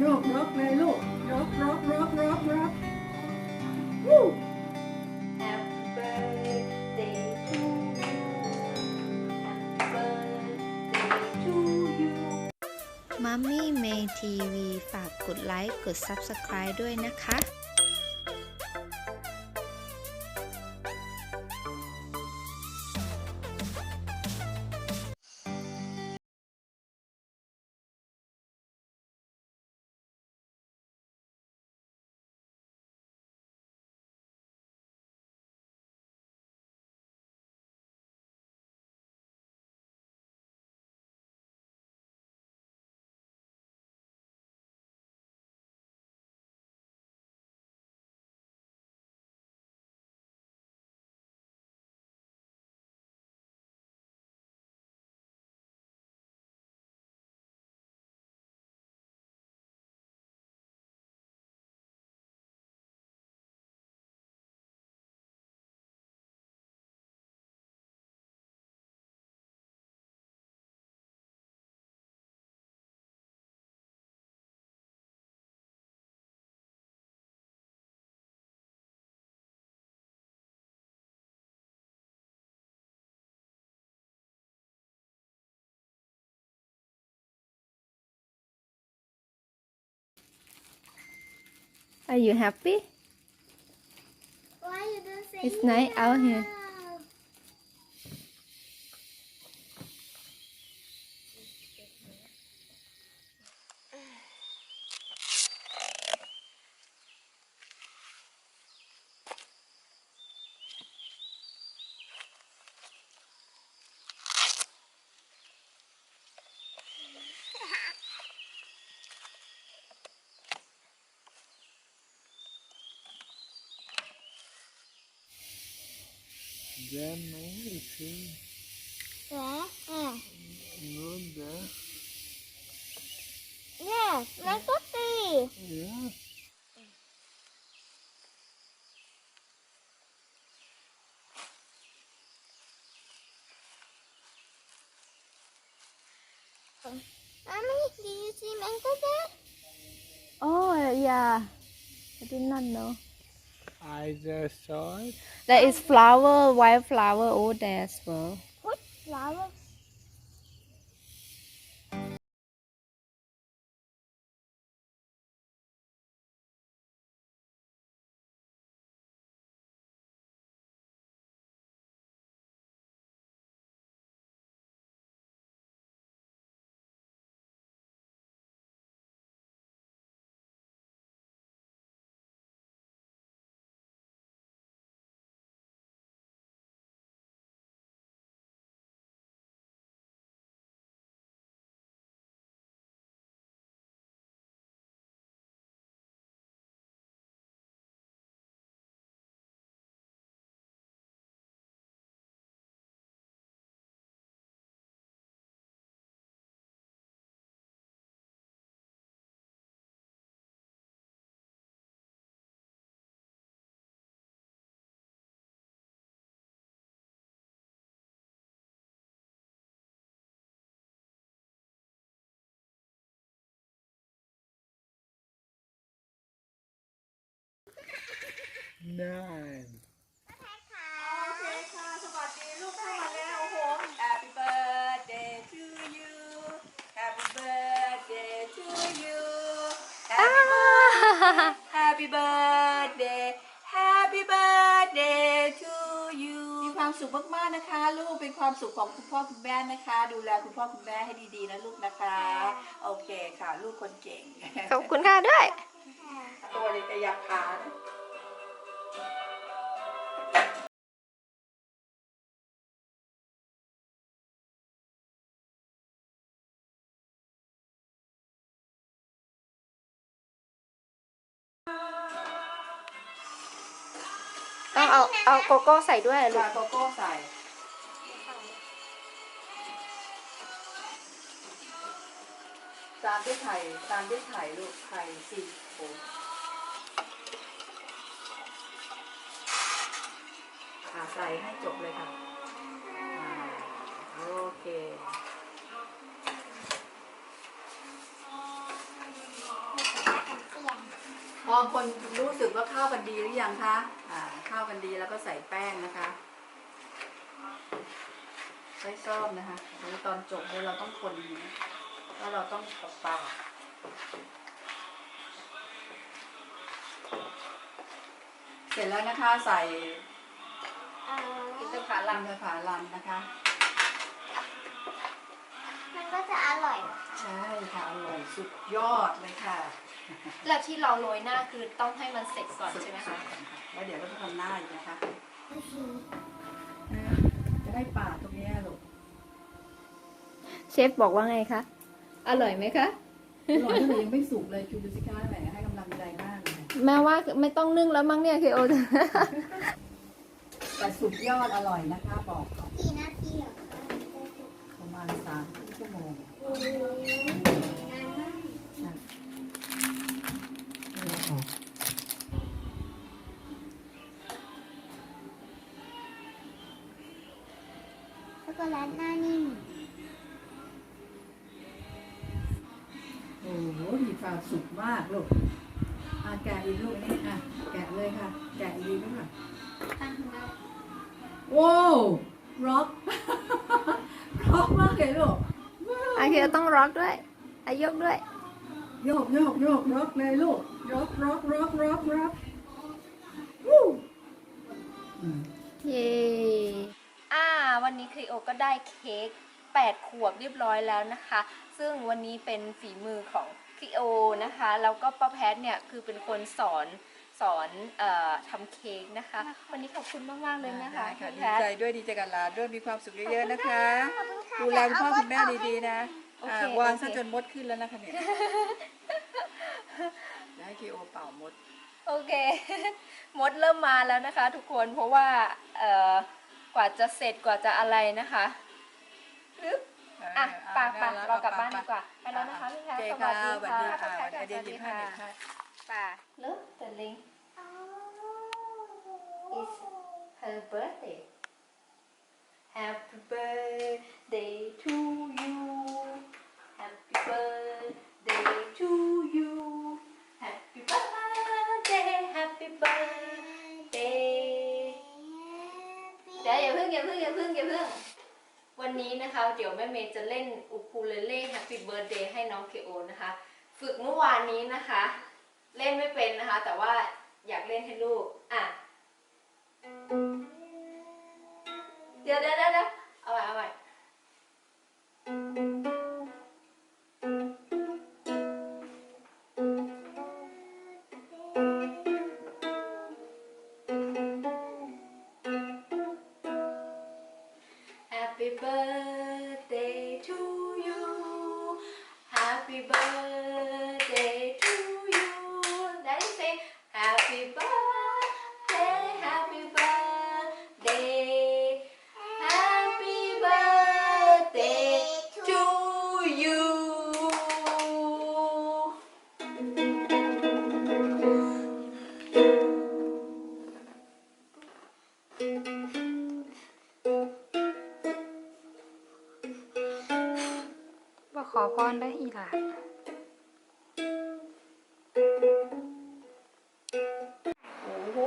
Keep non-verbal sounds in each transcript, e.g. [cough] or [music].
โยกร็อกเลยลูกร็อกร็อกร็อกร็อกร็อกวู้ Happy birthday to you Happy birthday to you มัมมี่เมทีวีฝากกดไลค์ กด Subscribe ด้วยนะคะ Are you happy? Why you don't say It's nice out here. demek için ne? Burada. Ne? Ne kapı? Evet. Mommy, do you see my cousin? Oh, yeah. I did not know. I just saw it. There is flower, wild flower over there as well. What flower? Nine. โอเคค่ะ สวัสดีลูกเข้ามาแล้วโอ้โห Happy birthday to you Happy birthday to you Happy birthday Happy birthday Happy birthday to you มีความสุขมากๆนะคะ ลูกเป็นความสุขของคุณพ่อคุณแม่นะคะ ดูแลคุณพ่อคุณแม่ให้ดีๆนะลูกนะคะ โอเคค่ะ ลูกคนเก่งขอบคุณค่ะด้วยตัวเล็กแต่อยากขาน ต้องเอาเอาโกโก้ใส่ด้วยลูชากโกโก้ใส่ ตามด้วยไข่ ตามด้วยไข่ลูก ไข่สี่โอ้อ่าใส่ให้จบเลยค่ะอ่าโอเค พอคนรู้สึกว่าข้ากันดีหรือยังคะ อ่า เข้ากันดีแล้วก็ใส่แป้งนะคะใช้ซ่อมนะคะแล้วตอนจบเนี่ยเราต้องคนอย่างนี้แล้วเราต้องตบปากเสร็จแล้วนะคะใส่เอ่ออินทผลัมอินทผลัมนะคะ มันก็จะอร่อยนะคะใช่ค่ะ อร่อยสุดยอดเลยค่ะ แล้วที่เราโรยหน้าคือต้องให้มันเสร็จก่อนใช่ไหมสุคะดๆแล้วเดี๋ยวเราจะทำหน้าอีกนะคะ จะได้ปาดตรงเนี้ยลูกเชฟบอกว่าไงคะ อร่อยไหมคะอร่อยที่เลยยังไม่สุกเลยคิวดูสิคะแหมให้กำลังใจมากเลยแม่ว่าไม่ต้องนึ่งแล้วมั้งเนี่ยคือโอ แต่สุดยอดอร่อยนะคะ บอกก่อนกี่นาทีเหรอคะประมาณสามชั่วโมงโอ้ แลตหน้านิ่มโอ้โหมีความสุกมากลูกอะแกะอีกลูกนี่อะแกะเลยค่ะ แกะอีกด้วยค่ะตั้งได้ว้าวร็อกร็อกมากเลยลูกอาคือต้องร็อกด้วยอายกด้วย โยกโยกโยกร็อกเลยลูกร็อกร็อกร็อกร็อกร็อกวู้อืมเย้อ่า วันนี้ครีโอก็ได้เค้ก8 ขวบเรียบร้อยแล้วนะคะ ซึ่งวันนี้เป็นฝีมือของครีโอนะคะ แล้วก็ป้าแพทเนี่ยคือเป็นคนสอนสอนเอ่อทำเค้กนะคะ วันนี้ขอบคุณมาก ๆ เลยนะคะได้ค่ะพี่ดีแพท ใจด้วยดีใจกับหลานด้วยมีความสุขเยอะๆนะคะขอบคุณค่ะดูแลคุณพ่อคุณแม่ดีๆนะโออ่าเควางโอเค ซะจนมดขึ้นแล้วนะคะเนี่ยเดี๋ยวให้คีโอเป่ามด โอเค มดเริ่มมาแล้วนะคะ ทุกคนเพราะว่าเอ่อ กว่าจะเสร็จกว่าจะอะไรนะคะปึ๊บอะไปไปเรากลับบ้านดีกว่าไปแล้วนะคะพี่แพโอทเคสวัค่ะสดีสวัสค่ะดีค่ะสเดี๋ยววัสเดี๋ยวหยิดีบให้ค่ะหยิบให้ป่าเลิฟเดลิง It's her birthday Happy birthday to you Happy birthday to you Happy birthday Happy birthday เดี๋ยวอย่าเพิ่งอย่าเพิ่ง อย่าเพิ่ง วันนี้นะคะ เดี๋ยวแม่เมย์จะเล่นอุคูเลเล่ Happy Birthday ให้น้องเคโอนะคะ ฝึกเมื่อวานนี้นะคะ เล่นไม่เป็นนะคะ แต่ว่าอยากเล่นให้ลูก รได้อีหล่ะ โอ้โห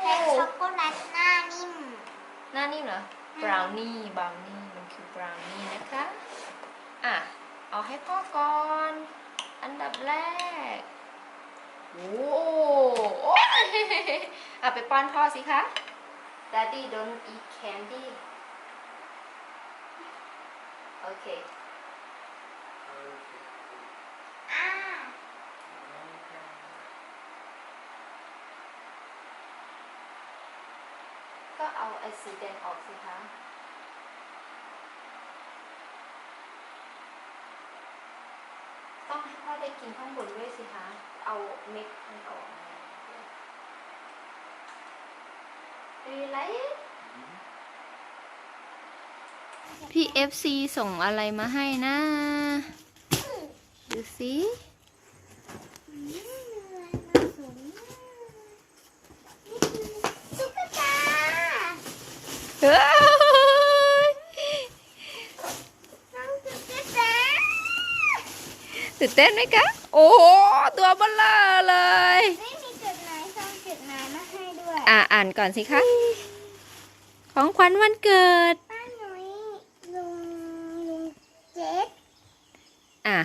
แค่ช็อกโกแลตหน้านิ่ม หน้านี่เหรอ บราวนี่ บราวนี่ มันคือบราวนี่นะคะ อะ เอาให้พ่อก่อน อันดับแรก โอ้โอ้ยอะไปป้อนพ่อสิคะ Daddy don't eat candy โอเค อ่า ก็เอาไอ้สีแดงออกสิคะต้องให้พ่อได้กินข้างบนด้วยสิคะ เอาเม็ดมันออกดูไลพี่ FC ส่งอะไรมาให้นะ ดูสิ ตุ๊กตา เฮ้ย น้องตุ๊กตา ตื่นเต้นไหมคะ โอ้โหตัวเบลอเลยไม่มีอ่าอ่านก่อนสิคะ ของขวัญวันเกิดป้าหนุ่ยลุงลุงเจ็ดอะ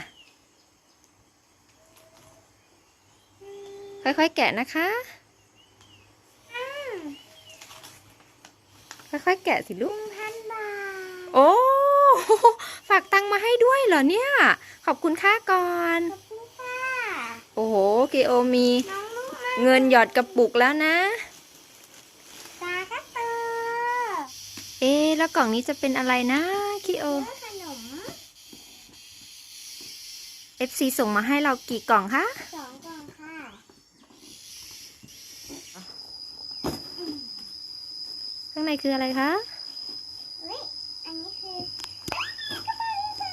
ค่อยๆ แกะนะคะอ้าวค่อยๆ แกะสิลูกพันบาท โอ้ ฝากตังค์มาให้ด้วยเหรอเนี่ย ขอบคุณค่าก่อนขอบคุณค่ะโอ้โหเกโอมีน้องลูกมาเงินหยอดกระปุกแล้วนะตากระเตอเอ๊ะแล้วกล่องนี้จะเป็นอะไรนะคิโอเนื้อขนม FC ส่งมาให้เรากี่กล่องคะสองกล่องค่ะ ข้างในคืออะไรคะ เฮ้ย อันนี้คือกระเป๋าสา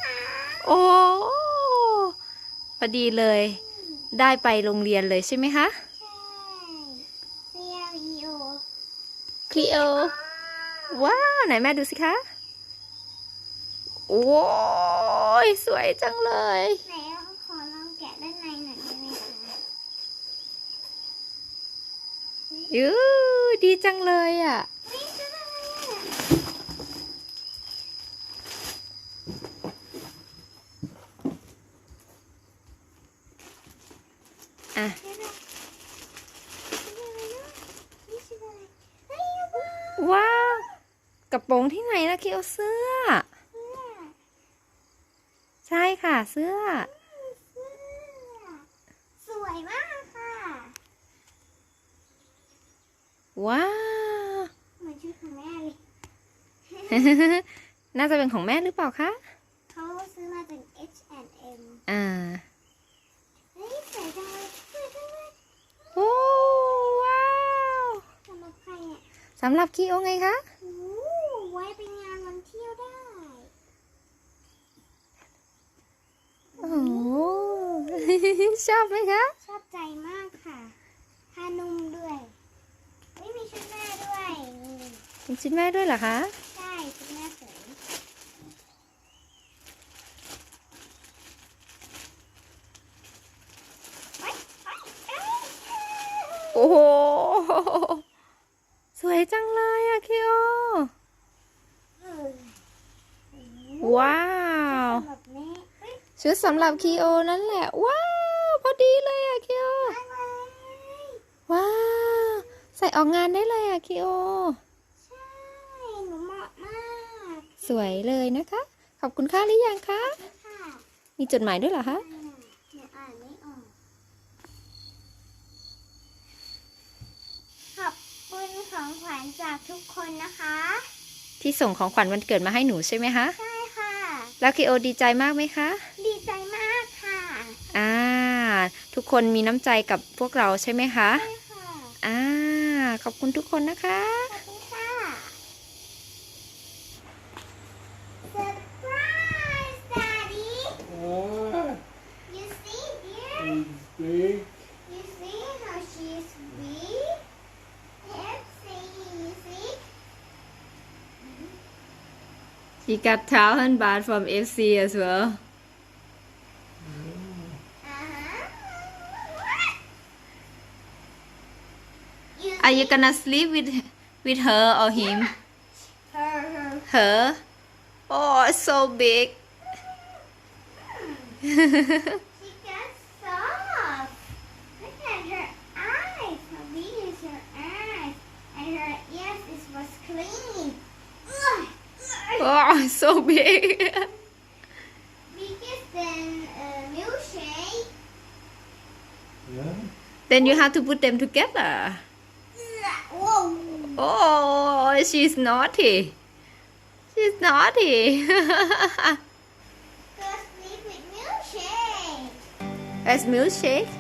ว โอ้พอดีเลย ได้ไปโรงเรียนเลยใช่ไหมคะใช่เซียวีโอคลีโอว้าว ไหนแม่ดูสิคะ โอ้ยสวยจังเลยไหนเราขอลองแกะด้านในหน่อยได้ไหมคะยูดีจังเลยอะ เฮ้ยคืออะไรอะ อะ เดี๋ยวนะนี่คืออะไรเฮ้ยเอาบ้า ว้าว กระโปรงที่ไหนนะ คิโอเสื้อเสื้อ ใช่ค่ะเสื้อเสื้อ สวยมากค่ะ ว้าวเหมือนชุดของแม่เลย น่าจะเป็นของแม่หรือเปล่าคะเขาซื้อมาจาก H&M อ่าเฮ้ยสวยจังเลยสวยจังเลยโอ้ว้าวสำหรับใครอะสำหรับคิโอไงคะ โอ้ไว้ไปงานวันเที่ยวได้ โอ้โห ชอบไหมคะ ชอบใจมากค่ะทานุ่มด้วย ไม่มีชุดแม่ด้วยนี่เป็นชิ้นแม่ด้วยเหรอคะ ใช่ชุดแม่สวยไปไปเอ้ยโอ้โห สวยจังเลยอะคิโอเออว้าวสำหรับแม่เฮ้ยชุดสำหรับคิโอนั่นแหละ ว้าวพอ ดีเลยอะคิโออะไรว้าวใส่ออกงานได้เลยอะคิโอใช่หนูเหมาะมาก สวยเลยนะคะ ขอบคุณค่าหรือยังคะค่ะมีจดหมายด้วยเหรอคะอ่านหนูอ่านไม่ออกขอบคุณของขวัญจากทุกคนนะคะ ที่ส่งของขวัญวันเกิดมาให้หนูใช่ไหมคะใช่ค่ะแล้วคิโอดีใจมากไหมคะ ดีใจมากค่ะ อ่า ทุกคนมีน้ำใจกับพวกเราใช่ไหมคะใช่ค่ะอ่าขอบคุณทุกคนนะคะขอบคุณค่ะ Surprise Daddy What? You see dear He's big. You see how she's big Let's see You see He got thousand baht from FC as well You Are gonna sleep with with her or him her her her Oh so big [laughs] She got soft. Look at her eyes. How big is her eyes? And her ears is was clean. Oh so big Biggest than a milkshake. Yeah. Then you have to put them together Ugh. Whoa. Oh she's naughty. She's naughty. With milkshake. As milkshake